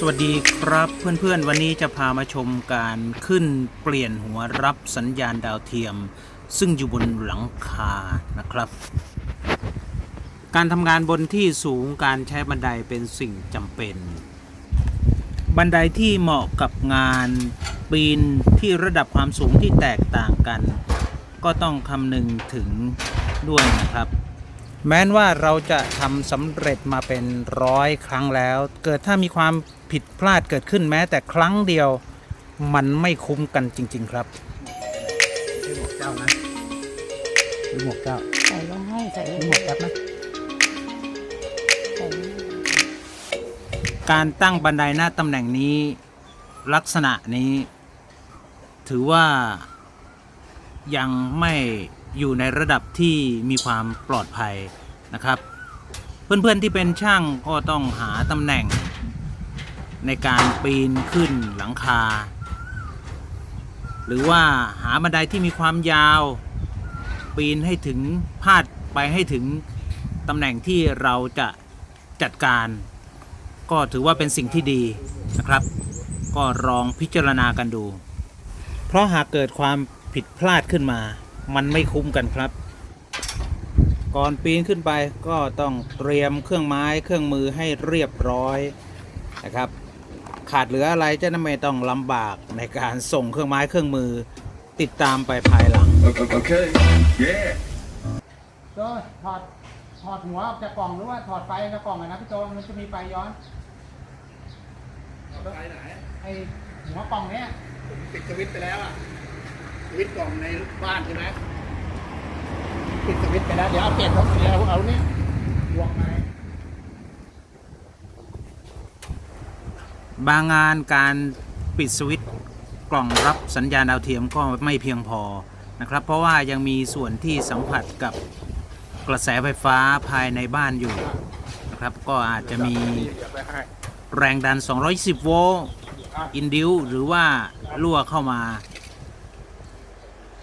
สวัสดีครับเพื่อนๆ วันนี้จะพามาชมการขึ้นเปลี่ยนหัวรับสัญญาณดาวเทียม ซึ่งอยู่บนหลังคานะครับ การทำงานบนที่สูงการใช้บันไดเป็นสิ่งจำเป็น บันไดที่เหมาะกับงานปีนที่ระดับความสูงที่แตกต่างกัน ก็ต้องคำนึงถึงด้วยนะครับ แม้นว่าเราจะทำสำเร็จมาเป็นร้อยครั้งแล้ว เกิดถ้ามีความผิดพลาดเกิดขึ้นแม้แต่ครั้งเดียวมันไม่คุ้มกันจริง ๆ ครับหมวกเจ้านะหรือหมวกเจ้าใส่ลงให้ใส่หลรืองหมวกแป๊บนะ ใส่ลงการตั้งบันไดหน้าตำแหน่งนี้ ลักษณะนี้ ถือว่ายังไม่ อยู่ในระดับที่มีความปลอดภัยนะครับ เพื่อนๆที่เป็นช่างก็ต้องหาตำแหน่ง ในการปีนขึ้นหลังคา หรือว่าหาบันไดที่มีความยาว ปีนให้ถึงพาดไปให้ถึงตำแหน่งที่เราจะจัดการ ก็ถือว่าเป็นสิ่งที่ดีนะครับ ก็ลองพิจารณากันดู เพราะหากเกิดความผิดพลาดขึ้นมา มันไม่คุ้มกันครับ ก่อนปีนขึ้นไปก็ต้องเตรียมเครื่องไม้เครื่องมือให้เรียบร้อยนะครับ ขาดเหลืออะไรจะไม่ต้องลำบากในการส่งเครื่องไม้เครื่องมือติดตามไปภายหลัง Okay. Yeah. โจถอดถอดหัวออกจากกล่องหรือว่าถอดไฟจากกล่องอะนะพี่โจมันจะมีไฟย้อนไฟไหนไอหัวกล่องเนี้ย ปิดสวิตช์ไปแล้วอะส วิตกล่องในบ้านใช่ไหมปิดสวิตช์ไปแล้วเดี๋ยวเอาเปลี่ยนเขาเดี๋ยวเอาเอาเนี่ยบวกไหมบางงานการปิดสวิตช์กล่องรับสัญญาณดาวเทียมก็ไม่เพียงพอนะครับ เพราะว่ายังมีส่วนที่สัมผัสกับกระแสไฟฟ้าภายในบ้านอยู่นะครับ ก็อาจจะมีเดี๋ยวไปให้แรงดัน 210 โวลต์อินดิวหรือว่ารั่วเข้ามา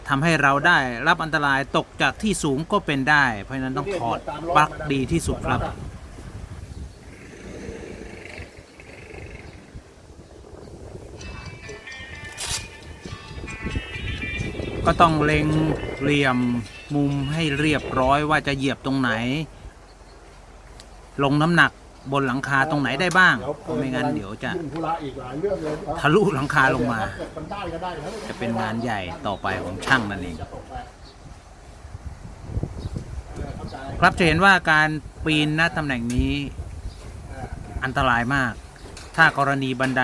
ทำให้เราได้รับอันตรายตกจากที่สูงก็เป็นได้ เพราะฉะนั้นต้องถอดปลั๊กดีที่สุดครับ ก็ต้องเล็งเหลี่ยมมุมให้เรียบร้อยว่าจะเหยียบตรงไหน ลงน้ำหนัก บนหลังคาตรงไหนได้บ้างเพราะไม่งั้นเดี๋ยวจะยื่นธุระอีกหลายเรื่องเลยทะลุหลังคาลงมาเกิดมันได้ก็ได้แล้วจะเป็นงานใหญ่ต่อไปของช่างนั่นเองจะตกไปเออเข้าใจครับจะเห็นว่าการปีนหน้าตำแหน่งนี้เอออันตรายมาก ถ้ากรณีบันได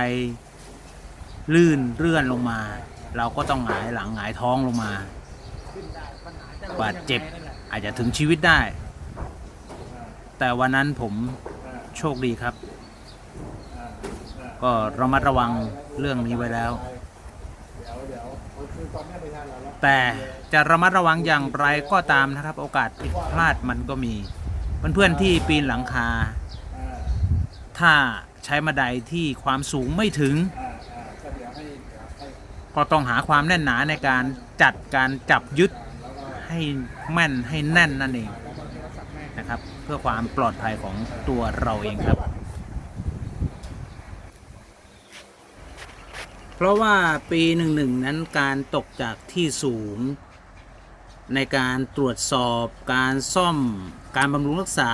ลื่นเลื่อนลงมา เราก็ต้องหงายหลังหงายท้องลงมา บาดเจ็บอาจจะถึงชีวิตได้ แต่วันนั้นผม โชคดีครับ ก็ระมัดระวังเรื่องนี้ไว้แล้วเดี๋ยวเดี๋ยวคือตอนนี้ไม่ทันแล้ว แต่จะระมัดระวังอย่างไรก็ตามนะครับ โอกาสผิดพลาดมันก็มี เพื่อนๆที่ปีนหลังคาอ่าถ้าใช้บันไดที่ความสูงไม่ถึงอ่าอ่าก็เดี๋ยวให้เดี๋ยวให้ก็ต้องหาความแน่นหนาในการจัดการจับยึดให้แม่นให้แน่นนั่นเองนะครับเพื่อความปลอดภัยของตัวเราเองครับ เพราะว่าปีหนึ่งหนึ่งนั้นการตกจากที่สูง ในการตรวจสอบการซ่อมการบำรุงรักษา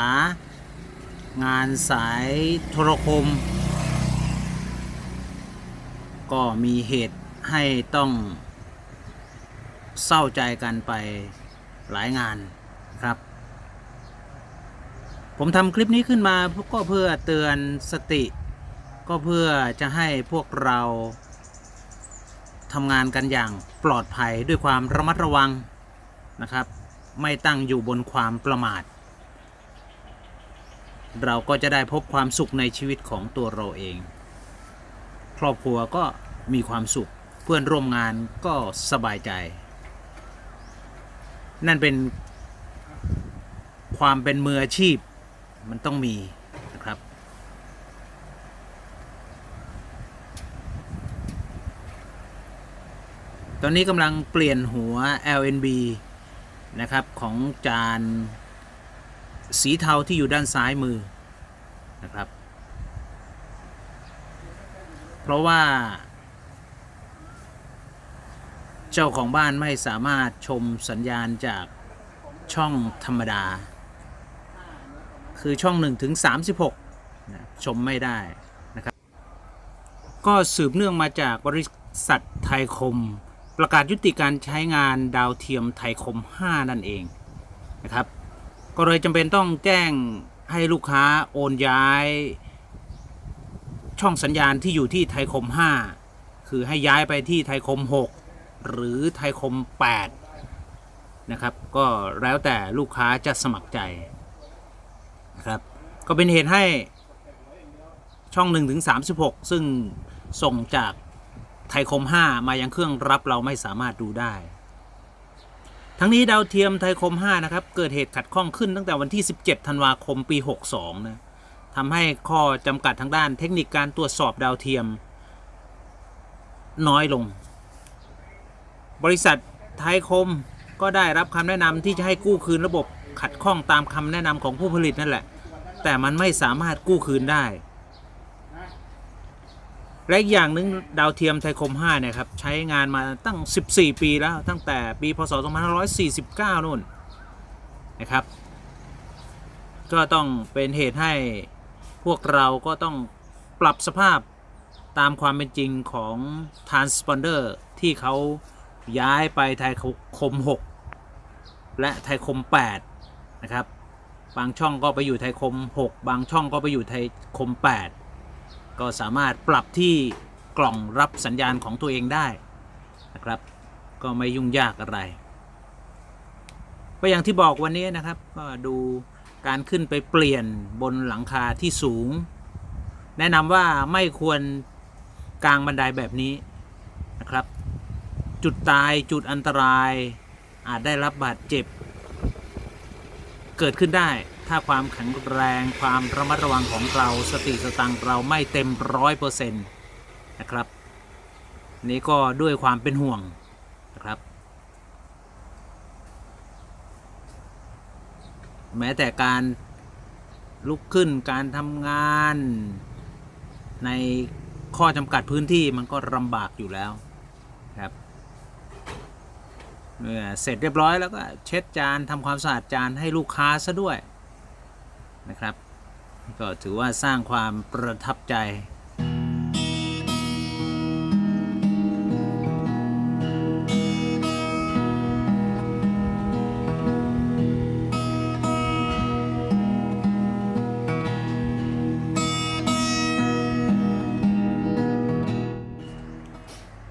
งานสายโทรคม ก็มีเหตุให้ต้องเศร้าใจกันไปหลายงานครับ ผมทำคลิปนี้ขึ้นมาก็เพื่อเตือนสติ ก็เพื่อจะให้พวกเราทำงานกันอย่างปลอดภัยด้วยความระมัดระวังนะครับ ไม่ตั้งอยู่บนความประมาท เราก็จะได้พบความสุขในชีวิตของตัวเราเอง ครอบครัวก็มีความสุขเพื่อนร่วมงานก็สบายใจ นั่นเป็นความเป็นมืออาชีพ มันต้องมีนะครับ ตอนนี้กำลังเปลี่ยนหัว LNB นะครับ ของจานสีเทาที่อยู่ด้านซ้ายมือนะครับ เพราะว่า เจ้าของบ้านไม่สามารถชมสัญญาณจากช่องธรรมดา คือช่อง1ถึง36นะชมไม่ได้นะครับ ก็สืบเนื่องมาจากบริษัทไทยคม ประกาศยุติการใช้งานดาวเทียมไทยคม 5 นั่นเองนะครับ ก็เลยจำเป็นต้องแจ้งให้ลูกค้าโอนย้าย ช่องสัญญาณที่อยู่ที่ไทยคม 5 คือให้ย้ายไปที่ไทยคม 6 หรือไทยคม 8นะครับก็แล้วแต่ลูกค้าจะสมัครใจ นะครับ ก็เป็นเหตุให้ช่อง1ถึง36 ซึ่งส่งจากไทยคม 5 มายังเครื่องรับเราไม่สามารถดูได้ ทั้งนี้ดาวเทียมไทยคม 5 นะครับ เกิดเหตุขัดข้องขึ้นตั้งแต่วันที่ 17 ธันวาคมปี 62 นะทำให้ข้อจำกัดทางด้านเทคนิคการตรวจสอบดาวเทียม น้อยลง บริษัทไทยคมก็ได้รับคำแนะนำที่จะให้กู้คืนระบบ ขัดข้องตามคำแนะนำของผู้ผลิตนั่นแหละ แต่มันไม่สามารถกู้คืนได้ และอีกอย่างหนึ่งดาวเทียมไทยคม 5 เนี่ยครับ ใช้งานมาตั้ง 14 ปีแล้วตั้งแต่ปีพศ 2549 นู่นนะครับ ก็ต้องเป็นเหตุให้พวกเราก็ต้องปรับสภาพตามความเป็นจริงของ transponder ที่เขาย้ายไปไทยคม 6 และไทยคม 8 นะครับ บางช่องก็ไปอยู่ไทยคม 6 บางช่องก็ไปอยู่ไทยคม 8 ก็สามารถปรับที่กล่องรับสัญญาณของตัวเองได้นะครับ ก็ไม่ยุ่งยากอะไรก็อย่างที่บอกวันนี้นะครับก็ดูการขึ้นไปเปลี่ยนบนหลังคาที่สูง แนะนำว่าไม่ควรกลางบันไดแบบนี้นะครับ จุดตายจุดอันตรายอาจได้รับบาดเจ็บ เกิดขึ้นได้ ถ้าความแข็งแรงความระมัดระวังของเราสติสตังเราไม่เต็มร้อยเปอร์เซ็นต์นะครับ นี่ก็ด้วยความเป็นห่วงนะครับ แม้แต่การลุกขึ้นการทำงานในข้อจำกัดพื้นที่มันก็ลำบากอยู่แล้วครับ เมื่อเสร็จเรียบร้อยแล้วก็เช็ดจานทำความสะอาดจานให้ลูกค้าซะด้วยนะครับ ก็ถือว่าสร้างความประทับใจ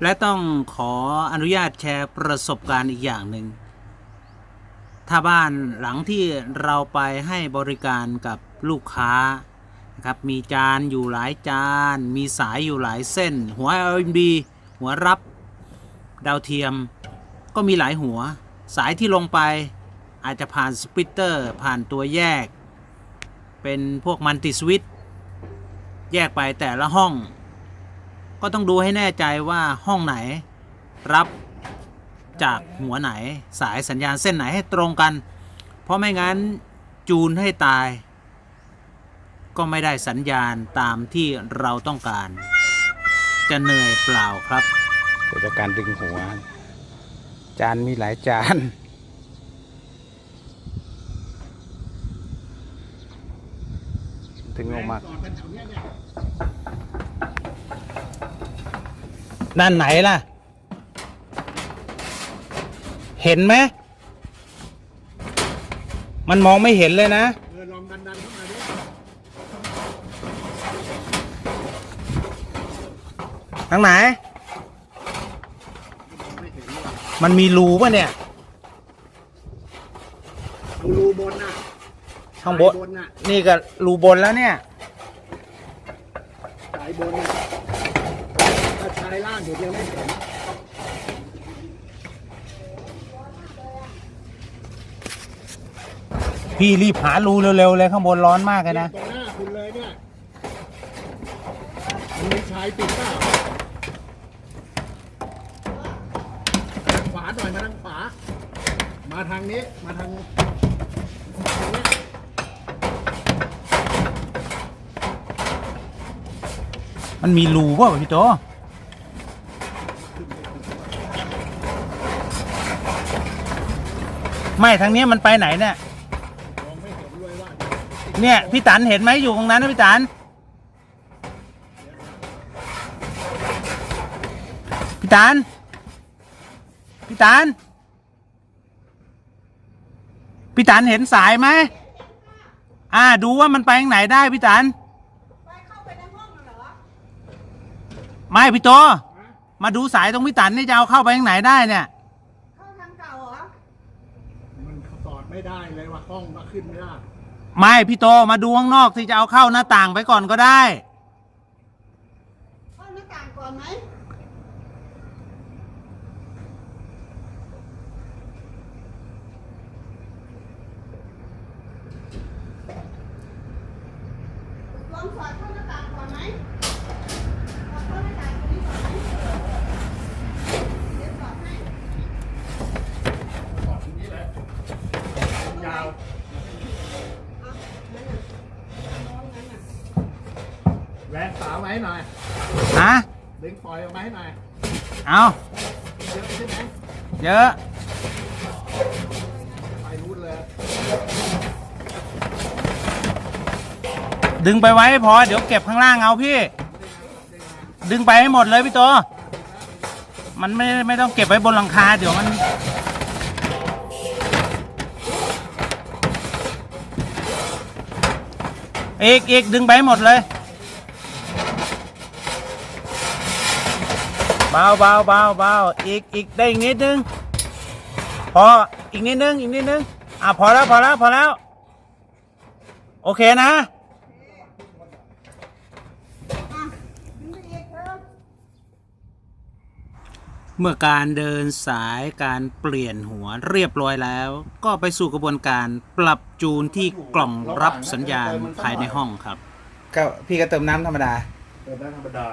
และต้องขออนุญาตแชร์ประสบการณ์อีกอย่างหนึ่ง ถ้าบ้านหลังที่เราไปให้บริการกับลูกค้านะครับมีจานอยู่หลายจาน มีสายอยู่หลายเส้น หัว LNB หัวรับดาวเทียม ก็มีหลายหัว สายที่ลงไปอาจจะผ่านสปิตเตอร์ผ่านตัวแยก เป็นพวกมันติสวิตแยกไปแต่ละห้อง ก็ต้องดูให้แน่ใจว่าห้องไหนรับจากหัวไหนสายสัญญาณเส้นไหนให้ตรงกัน เพราะไม่งั้นจูนให้ตาย ก็ไม่ได้สัญญาณตามที่เราต้องการ จะเหนื่อยเปล่าครับเกิดจากการดึงหัว จานมีหลายจานถึงออกมาานไหนล่ะ เห็นไหม มันมองไม่เห็นเลยนะ เออลองดันดันเข้ามาดิทางไหนมันมีรูป่ะเนี่ย เอารูบนน่ะข้างบน สยบนน่ะนี่ก็รูบนแล้วเนี่ย สายบนน่ะ ถ้าชายล่างเดี๋ยวยังไม่เห็นพี่รีบหารูเร็วๆเลยข้างบนร้อนมากเลยนะ ตรงหน้าคุณเลยเนี่ยมันมีชายติดเปล่าขวาหน่อยมาทางขวา มาทางนี้ มาทางทางเนี้ยมันมีรูเปล่ะพี่โต ไม่ทางเนี้ยมันไปไหนเนี่ยเนี่ยพี่ตันเห็นไหมอยู่ตรงนั้นนะพี่ตันพี่ตันพี่ตันพี่ตันเห็นสายไหมอ่า ดูว่ามันไปทางไหนได้พี่ตันไปเข้าไปในห้องน่ะเหรอไม่พี่โตมาดูสายตรงพี่ตันนี่จะเอาเข้าไปทางไหนได้เนี่ย เข้าทางเก่าเหรอ มันสอด ไม่ได้เลยว่าห้องมาขึ้นไม่ได้ไม่พี่โตมาดูข้างนอกที่จะเอาเข้าหน้าต่างไปก่อนก็ได้ เข้าหน้าต่างก่อนไหมลองสอดเข้าหน้าต่างก่อนไหมสอดเข้าหน้าต่างตรงนี้ก่อนไหมเดี๋ยวสอดให้ สอดตรงนี้เลยยาว เอานั่นน่ะมองงั้นน่ะ แหวนสาวมาให้หน่อย ฮะดึงปล่อยออกมาให้หน่อย เอาเยอะใช่ไหมเยอะ ไปรูดเลย ดึงไปไว้ให้พอ เดี๋ยวเก็บข้างล่างเอาพี่ ดึงไปให้หมดเลยพี่โต มันไม่ไม่ต้องเก็บไว้บนหลังคา เดี๋ยวมัน อีกอีกดึงไปให้หมดเลย บาเบาเบาเบาอีกอีกได้อีกนิดนึง พออีกนิดนึงอีกนิดนึงอะพอแล้วพอแล้วพอแล้ว โอเคนะอะดึงไปอีกเถอะเมื่อการเดินสายการเปลี่ยนหัวเรียบร้อยแล้ว ก็ไปสู่กระบวนการปรับจูนที่กล่องรับสัญญาณภายในห้องครับ ก็พี่ก็เติมน้ำธรรมดาเดินได้ธรรมดา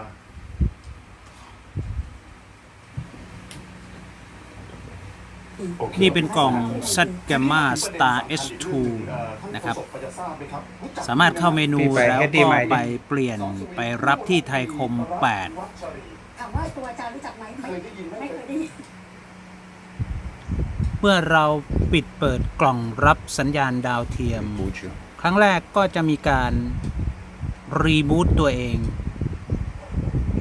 นี่เป็นกล่อง z Gamma Star S2 นะครับ สามารถเข้าเมนูพี่ไปแล้ว HDMI ก็ดิไปเปลี่ยนไปรับที่ไทยคม 8 ถามว่าตัวอาจารย์รู้จักไหมไม่ไม่เคยได้ยินเมื่อเราปิดเปิดกล่องรับสัญญาณดาวเทียม ครั้งแรกก็จะมีการรีบูตตัวเอง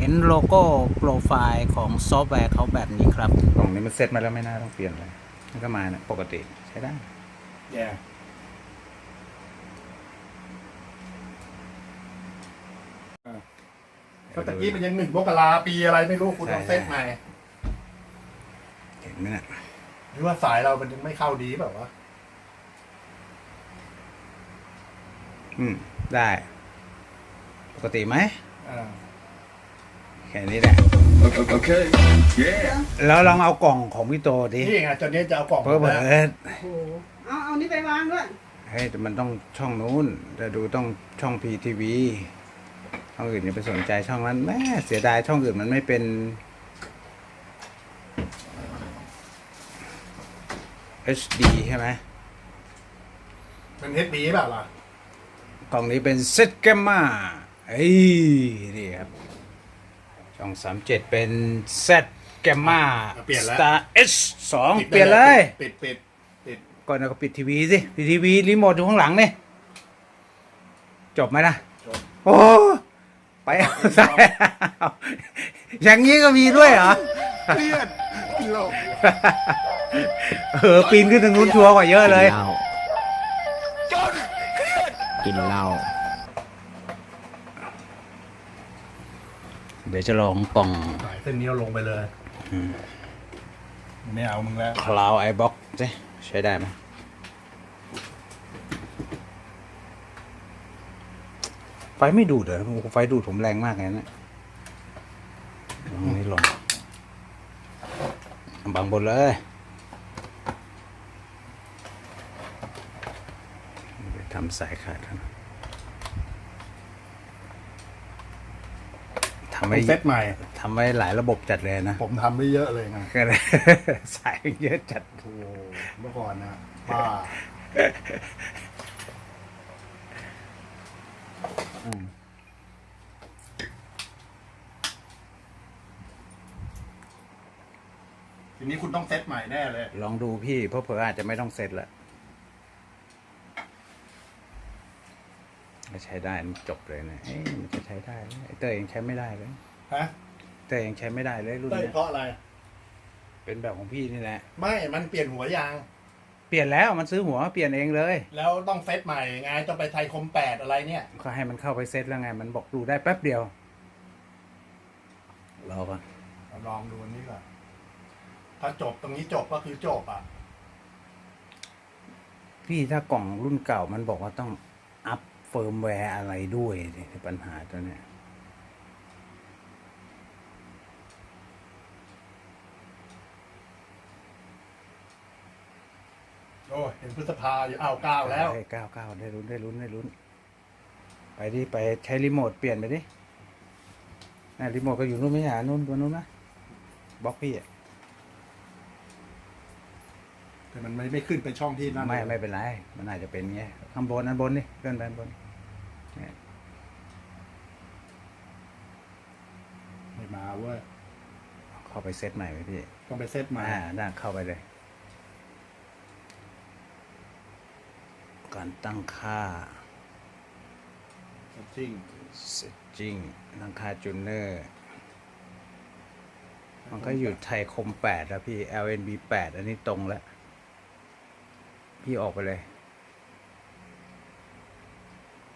เห็นโลโก้โปรไฟล์ของซอฟต์แวร์เขาแบบนี้ครับ กล่องนี้มันเซ็ตมาแล้วไม่น่าต้องเปลี่ยนเลยมันก็มาเนี่ยปกติใช้ได้แย่ก็ตะกี้มันยังหนึ่งมกราปีอะไรไม่รู้คุณต้องเซตใหม่เห็นไหมเนี่ยหรือว่าสายเรามันยังไม่เข้าดีแบบว่าวะอืม ได้ ปกติไหมอ่า แค่นี้แหละ Okay. Yeah. แล้วลองเอากล่องของพี่โตดินี่ไงตอนนี้จะเอากล่องเพิ่มเปิแล้วดโอ้โหเอาเอานี่ไปวางด้วยเฮ้ยแต่มันต้องช่องนู้นแต่ดูต้องช่องพีทีวีช่องอื่นอย่าไปสนใจช่องนั้นแม่เสียดายช่องอื่นมันไม่เป็น HD ใช่ไหมมันเฮดดีแบบล่ะ กล่องนี้เป็นเซตแกมมาเอ้ยนี่ครับช่ องสามเจ็ดเป็นเซตแกมมาเปลี่ยนแล้วสตาร์เอสสองปิดเปลี่ยนเลย ปิดปิดปิดก่อนเราก็ปิดทีวีสิปิดทีวีรีโมทอยู่ข้างหลังนี่จบไหมล่ะจบ โอ้ไปเอาใส่เอาอย่างนี้ก็มีด้วยเหรอ เครียดโลกเออ ปีนขึ้นทางนู้นชัวร์กว่าเยอะเลย กินเหล้าเดี๋ยวจะลองกล่องสายเส้นนี้เราลงไปเลยไม่เอามึงแล้ว Cloud iBox สิใช้ได้ไหมไฟไม่ดูดเหรอโอ้โหไฟดูดผมแรงมากเลยนะลองนี้ลงบางบนเลยไปทำสายขาดกันท ทำไว้เซตใหม่ทำให้หลายระบบจัดเลยนะ ผมทำไม่เยอะเลยไงก็เลยสายเยอะจัดโอ้เมื่อก่อนนะป้าทีนี้คุณต้องเซตใหม่แน่เลย ลองดูพี่ เพราะเผื่ออาจจะไม่ต้องเซตละ ใช้ได้มันจบเลยนะเอ้ยมันจะใช้ได้ไหมไอ้เตยยังใช้ไม่ได้เลย ฮะเตยยังใช้ไม่ได้เลยรุ่นได้เนี้ยเพราะอะไร เป็นแบบของพี่นี่แหละ ไม่มันเปลี่ยนหัวยาง เปลี่ยนแล้วมันซื้อหัวมาเปลี่ยนเองเลย แล้วต้องเซตใหม่ไงต้องไปไทยคมแปดอะไรเนี่ย ก็ให้มันเข้าไปเซ็ตแล้วไง มันบอกดูได้แป๊บเดียวรอก่อนเราลองดูอันนี้ก่อนถ้าจบตรงนี้จบก็คือจบอะ พี่ถ้ากล่องรุ่นเก่ามันบอกว่าต้องอัพเฟิร์มแวร์อะไรด้วยนี่คือปัญหาตัวเนี้ยโอ้ยเห็นพฤษภาอยู่อ้าวเก้าแล้วเฮ้ยเก้าเก้าได้ลุ้นได้ลุ้นได้ลุ้น ไปดิไปใช้รีโมทเปลี่ยนไปดิน่ะรีโมทก็อยู่นู่นไม่ใช่เหรอนู่นตัวนู้นนะบล็อกพี่อะแต่มันไม่ไม่ขึ้นไปช่องที่นั่นไม่เลยไม่เป็นไร มันอาจจะเป็นไงข้างบนอันบนนี่เลื่อนไปอันบนเนี่ย ไม่มาเว้ยเข้าไปเซตใหม่ไหมพี่ต้องไปเซตใหม่อ่าได้เข้าไปเลย การตั้งค่าจริง setting ตั้งค่าจูเนอร์มันก็อยู่ไทยคมแปดแล้วพี่ LNB แปดอันนี้ตรงแล้ว พี่ออกไปเลย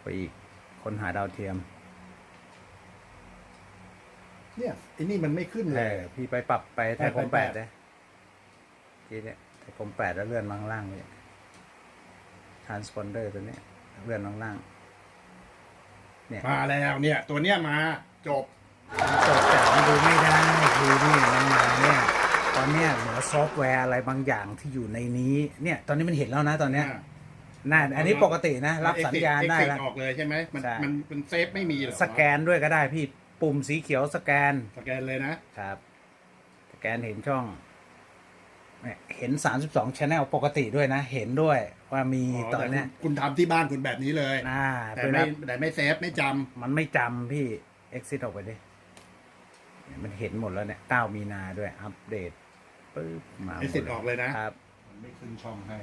ไปอีก คนหาดาวเทียมเนี่ยไอ้นี่มันไม่ขึ้นเอเลยอพี่ไปปรับไปไทยคมไปแปแปดดได้ทีเนี้ยไทยคมแปดแล้วเลื่อนมาข้างล่างเลย transponder ตัวเนี้ยเลื่อนมาข้างล่าง เนี่ยมาแล้วเนี่ย ตัวเนี้ยมาจบ จดจับมันดูไม่ได้คือนี่มันมาเนี่ยตอนเนี้ยเหมือนซอฟต์แวร์อะไรบางอย่างที่อยู่ในนี้ เนี่ย ตอนนี้มันเห็นแล้วนะตอนเนี้ย น่าอันนี้ปกตินะ รับสัญญาณได้เอฟเฟกแล้วต์ออกเลยใช่ไหมมันใช่ มันมันเซฟไม่มีเหรอสแกนด้วยก็ได้พี่ปุ่มสีเขียวสแกนสแกนเลยนะครับ สแกนเห็นช่องเนี่ยเห็น 32 channel ปกติด้วยนะ เห็นด้วยว่ามีอ๋อตอนแต่เนี้ยคุณคุณทำที่บ้านคุณแบบนี้เลย อ่าแต่เป็นไม่แบบแต่ไม่เซฟไม่จำมันไม่จำพี่ exit ออกไปดิเนี่ยมันเห็นหมดแล้วเนี่ย9มีนาด้วย อัปเดตปึ๊บมาหมดไอ้สิทธิ์ออกเลยนะ ครับมันไม่ขึ้นช่องให้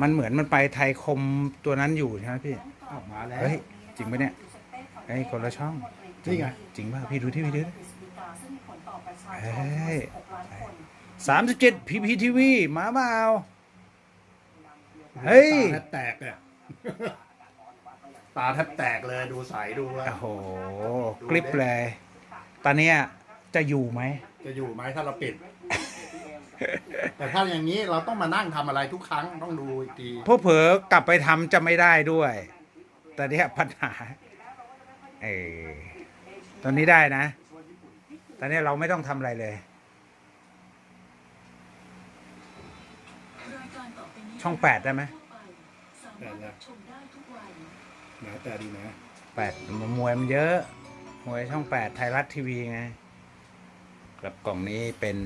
มันเหมือนมันไปไทยคมตัวนั้นอยู่ใช่ไหมพี่อ้าวมาแล้วเฮ้ย จริงปะเนี่ยเฮ้ยคนละช่องนี่ไงจริงป่ะพี่ดูที่พี่ดูดิเฮ้ยสามสิบเจ็ดพีพีทีวีมาเปล่าเฮ้ย ตาแทบแตกเนี่ยตาแทบแตกเลยดูใสดูว่าโอ้โห คลิปเลย ตอนเนี้ยจะอยู่ไหมจะอยู่ไหมถ้าเราปิด แต่ถ้าอย่างนี้เราต้องมานั่งทำอะไรทุกครั้งต้องดูอีกทีพวกเผลอกลับไปทำจะไม่ได้ด้วย แต่เนี้ยปัญหา เออตอนนี้ได้นะ ตอนนี้เราไม่ต้องทำอะไรเลย ช่องแปดได้ไหมแต่ละนะแต่ดีนะแปดมวยมันเยอะ มวยช่องแปดไทยรัฐทีวีไงกับกล่องนี้เป็น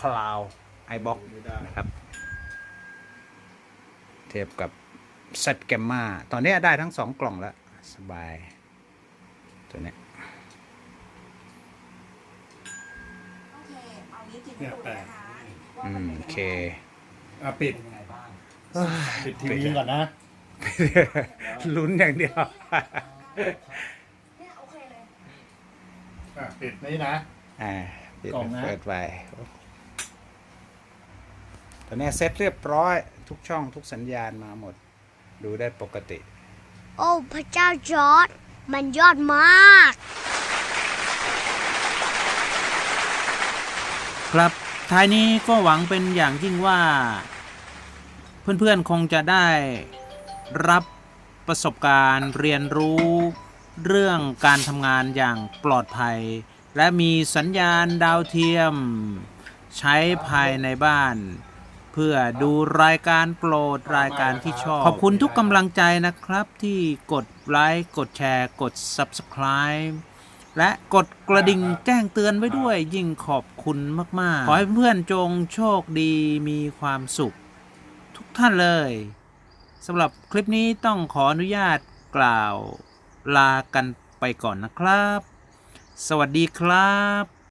คลาวไอบ็อกไม่ได้นะครับ เทียบกับเซตแกมมาตอนนี้ได้ทั้งสองกล่องแล้ว สบาย ตัวเนี้ยเนี่ยแปดอืมโอเคอะปิดปิดทีวีก่อนนะ ลุ้นอย่างเดียวอะปิดนี่นะ อ่า ปิดกล่องนะเปิดไป ตอนนี้เซ็ตเรียบร้อยทุกช่องทุกสัญญาณมาหมด ดูได้ปกติ โอ้พระเจ้าจอร์ดมันยอดมาก ครับท้ายนี้ก็หวังเป็นอย่างยิ่งว่า เพื่อนๆคงจะได้รับประสบการณ์เรียนรู้เรื่องการทำงานอย่างปลอดภัย และมีสัญญาณดาวเทียม ใช้ภายในบ้านเพื่อดูรายการโปรดรายการที่ชอบ ขอบคุณทุกกำลังใจนะครับที่กดไลค์กดแชร์ กด Subscribe และกดกระดิ่งแจ้งเตือนไว้ด้วยยิ่งขอบคุณมาก ๆ ขอให้เพื่อนจงโชคดีมีความสุข ทุกท่านเลยสำหรับคลิปนี้ต้องขออนุญาตกล่าวลากันไปก่อนนะครับ สวัสดีครับ